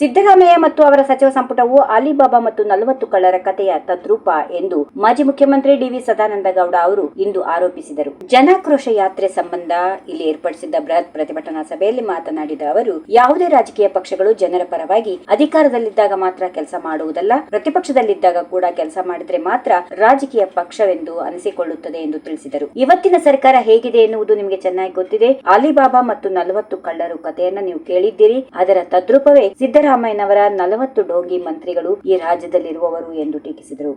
ಸಿದ್ದರಾಮಯ್ಯ ಮತ್ತು ಅವರ ಸಚಿವ ಸಂಪುಟವು ಅಲಿಬಾಬಾ ಮತ್ತು ನಲವತ್ತು ಕಳ್ಳರ ಕಥೆಯ ತದ್ರೂಪ ಎಂದು ಮಾಜಿ ಮುಖ್ಯಮಂತ್ರಿ ಡಿವಿ ಸದಾನಂದ ಗೌಡ ಅವರು ಇಂದು ಆರೋಪಿಸಿದರು. ಜನಾಕ್ರೋಶ ಯಾತ್ರೆ ಸಂಬಂಧ ಇಲ್ಲಿ ಏರ್ಪಡಿಸಿದ್ದ ಬೃಹತ್ ಪ್ರತಿಭಟನಾ ಸಭೆಯಲ್ಲಿ ಮಾತನಾಡಿದ ಅವರು, ಯಾವುದೇ ರಾಜಕೀಯ ಪಕ್ಷಗಳು ಜನರ ಪರವಾಗಿ ಅಧಿಕಾರದಲ್ಲಿದ್ದಾಗ ಮಾತ್ರ ಕೆಲಸ ಮಾಡುವುದಲ್ಲ, ಪ್ರತಿಪಕ್ಷದಲ್ಲಿದ್ದಾಗ ಕೂಡ ಕೆಲಸ ಮಾಡಿದ್ರೆ ಮಾತ್ರ ರಾಜಕೀಯ ಪಕ್ಷವೆಂದು ಅನಿಸಿಕೊಳ್ಳುತ್ತದೆ ಎಂದು ತಿಳಿಸಿದರು. ಇವತ್ತಿನ ಸರ್ಕಾರ ಹೇಗಿದೆ ಎನ್ನುವುದು ನಿಮಗೆ ಚೆನ್ನಾಗಿ ಗೊತ್ತಿದೆ. ಅಲಿಬಾಬಾ ಮತ್ತು ನಲವತ್ತು ಕಳ್ಳರು ಕಥೆಯನ್ನ ನೀವು ಕೇಳಿದ್ದೀರಿ. ಅದರ ತದ್ರೂಪವೇ ಸಿದ್ದರಾಮಯ್ಯನವರ ನಲವತ್ತು ಡೋಗಿ ಮಂತ್ರಿಗಳು ಈ ರಾಜ್ಯದಲ್ಲಿರುವವರು ಎಂದು ಟೀಕಿಸಿದರು.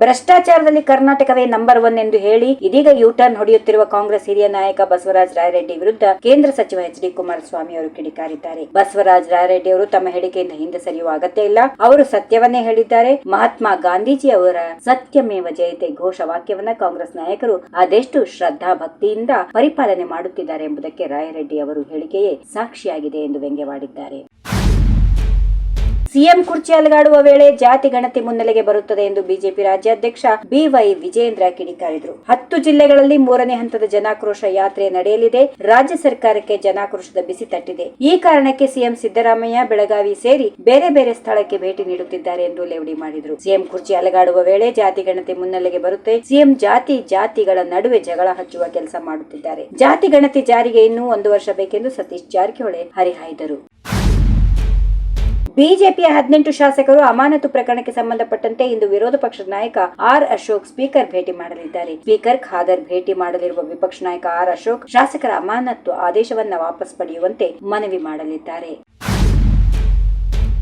ಭ್ರಷ್ಟಾಚಾರದಲ್ಲಿ ಕರ್ನಾಟಕವೇ ನಂಬರ್ ಒನ್ ಎಂದು ಹೇಳಿ ಇದೀಗ ಯೂಟರ್ನ್ ಹೊಡೆಯುತ್ತಿರುವ ಕಾಂಗ್ರೆಸ್ ಹಿರಿಯ ನಾಯಕ ಬಸವರಾಜ ರಾಯರೆಡ್ಡಿ ವಿರುದ್ಧ ಕೇಂದ್ರ ಸಚಿವ ಎಚ್ ಡಿ ಕುಮಾರಸ್ವಾಮಿ ಅವರು ಕಿಡಿಕಾರಿದ್ದಾರೆ. ಬಸವರಾಜ ರಾಯರೆಡ್ಡಿ ಅವರು ತಮ್ಮ ಹೇಳಿಕೆಯಿಂದ ಹಿಂದೆ ಸರಿಯುವ ಅಗತ್ಯ ಇಲ್ಲ. ಅವರು ಸತ್ಯವನ್ನೇ ಹೇಳಿದ್ದಾರೆ. ಮಹಾತ್ಮ ಗಾಂಧೀಜಿ ಅವರ ಸತ್ಯಮೇವ ಜಯತೆ ಘೋಷ ವಾಕ್ಯವನ್ನ ಕಾಂಗ್ರೆಸ್ ನಾಯಕರು ಅದೆಷ್ಟು ಶ್ರದ್ಧಾ ಭಕ್ತಿಯಿಂದ ಪರಿಪಾಲನೆ ಮಾಡುತ್ತಿದ್ದಾರೆ ಎಂಬುದಕ್ಕೆ ರಾಯರೆಡ್ಡಿ ಅವರು ಹೇಳಿಕೆಯೇ ಸಾಕ್ಷಿಯಾಗಿದೆ ಎಂದು ವ್ಯಂಗ್ಯವಾಡಿದ್ದಾರೆ. ಸಿಎಂ ಕುರ್ಚಿ ಅಲುಗಾಡುವ ವೇಳೆ ಜಾತಿ ಗಣತಿ ಮುನ್ನೆಲೆಗೆ ಬರುತ್ತದೆ ಎಂದು ಬಿಜೆಪಿ ರಾಜ್ಯಾಧ್ಯಕ್ಷ ಬಿವೈ ವಿಜೇಂದ್ರ ಕಿಡಿಕಾರಿದರು. ಹತ್ತು ಜಿಲ್ಲೆಗಳಲ್ಲಿ ಮೂರನೇ ಹಂತದ ಜನಾಕ್ರೋಶ ಯಾತ್ರೆ ನಡೆಯಲಿದೆ. ರಾಜ್ಯ ಸರ್ಕಾರಕ್ಕೆ ಜನಾಕ್ರೋಶದ ಬಿಸಿ ತಟ್ಟಿದೆ. ಈ ಕಾರಣಕ್ಕೆ ಸಿಎಂ ಸಿದ್ದರಾಮಯ್ಯ ಬೆಳಗಾವಿ ಸೇರಿ ಬೇರೆ ಬೇರೆ ಸ್ಥಳಕ್ಕೆ ಭೇಟಿ ನೀಡುತ್ತಿದ್ದಾರೆ ಎಂದು ಲೇವಡಿ ಮಾಡಿದರು. ಸಿಎಂ ಕುರ್ಚಿ ಅಲುಗಾಡುವ ವೇಳೆ ಜಾತಿ ಗಣತಿ ಮುನ್ನೆಲೆಗೆ ಬರುತ್ತೆ. ಸಿಎಂ ಜಾತಿ ಜಾತಿಗಳ ನಡುವೆ ಜಗಳ ಹಚ್ಚುವ ಕೆಲಸ ಮಾಡುತ್ತಿದ್ದಾರೆ. ಜಾತಿ ಗಣತಿ ಜಾರಿಗೆ ಇನ್ನೂ ಒಂದು ವರ್ಷ ಬೇಕೆಂದು ಸತೀಶ್ ಜಾರಕಿಹೊಳಿ ಹರಿಹಾಯ್ದರು. ಬಿಜೆಪಿಯ ಹದಿನೆಂಟು ಶಾಸಕರು ಅಮಾನತು ಪ್ರಕರಣಕ್ಕೆ ಸಂಬಂಧಪಟ್ಟಂತೆ ಇಂದು ವಿರೋಧ ಪಕ್ಷದ ನಾಯಕ ಆರ್ ಅಶೋಕ್ ಸ್ಪೀಕರ್ ಭೇಟಿ ಮಾಡಲಿದ್ದಾರೆ. ಸ್ಪೀಕರ್ ಖಾದರ್ ಭೇಟಿ ಮಾಡಲಿರುವ ವಿಪಕ್ಷ ನಾಯಕ ಆರ್ ಅಶೋಕ್ ಶಾಸಕರ ಅಮಾನತು ಆದೇಶವನ್ನ ವಾಪಸ್ ಪಡೆಯುವಂತೆ ಮನವಿ ಮಾಡಲಿದ್ದಾರೆ.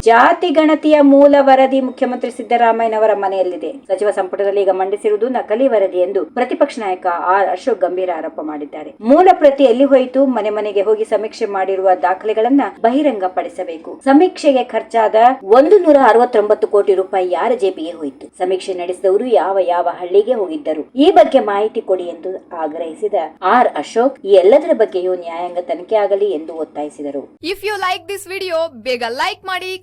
ಜಾತಿ ಗಣತಿಯ ಮೂಲ ವರದಿ ಮುಖ್ಯಮಂತ್ರಿ ಸಿದ್ದರಾಮಯ್ಯನವರ ಮನೆಯಲ್ಲಿದೆ. ಸಚಿವ ಸಂಪುಟದಲ್ಲಿ ಈಗ ಮಂಡಿಸಿರುವುದು ನಕಲಿ ವರದಿ ಎಂದು ಪ್ರತಿಪಕ್ಷ ನಾಯಕ ಆರ್ ಅಶೋಕ್ ಗಂಭೀರ ಆರೋಪ ಮಾಡಿದ್ದಾರೆ. ಮೂಲ ಪ್ರತಿ ಎಲ್ಲಿ ಹೋಯಿತು, ಮನೆ ಮನೆಗೆ ಹೋಗಿ ಸಮೀಕ್ಷೆ ಮಾಡಿರುವ ದಾಖಲೆಗಳನ್ನ ಬಹಿರಂಗಪಡಿಸಬೇಕು. ಸಮೀಕ್ಷೆಗೆ ಖರ್ಚಾದ ಒಂದು ನೂರ ಅರವತ್ತೊಂಬತ್ತು ಕೋಟಿ ರೂಪಾಯಿ ಯಾರ ಜೇಬಿಗೆ ಹೋಯಿತು? ಸಮೀಕ್ಷೆ ನಡೆಸಿದವರು ಯಾವ ಯಾವ ಹಳ್ಳಿಗೆ ಹೋಗಿದ್ದರು? ಈ ಬಗ್ಗೆ ಮಾಹಿತಿ ಕೊಡಿ ಎಂದು ಆಗ್ರಹಿಸಿದ ಆರ್ ಅಶೋಕ್, ಈ ಎಲ್ಲದರ ಬಗ್ಗೆಯೂ ನ್ಯಾಯಾಂಗ ತನಿಖೆ ಆಗಲಿ ಎಂದು ಒತ್ತಾಯಿಸಿದರು. If you like this video ಬೇಗ ಲೈಕ್ ಮಾಡಿ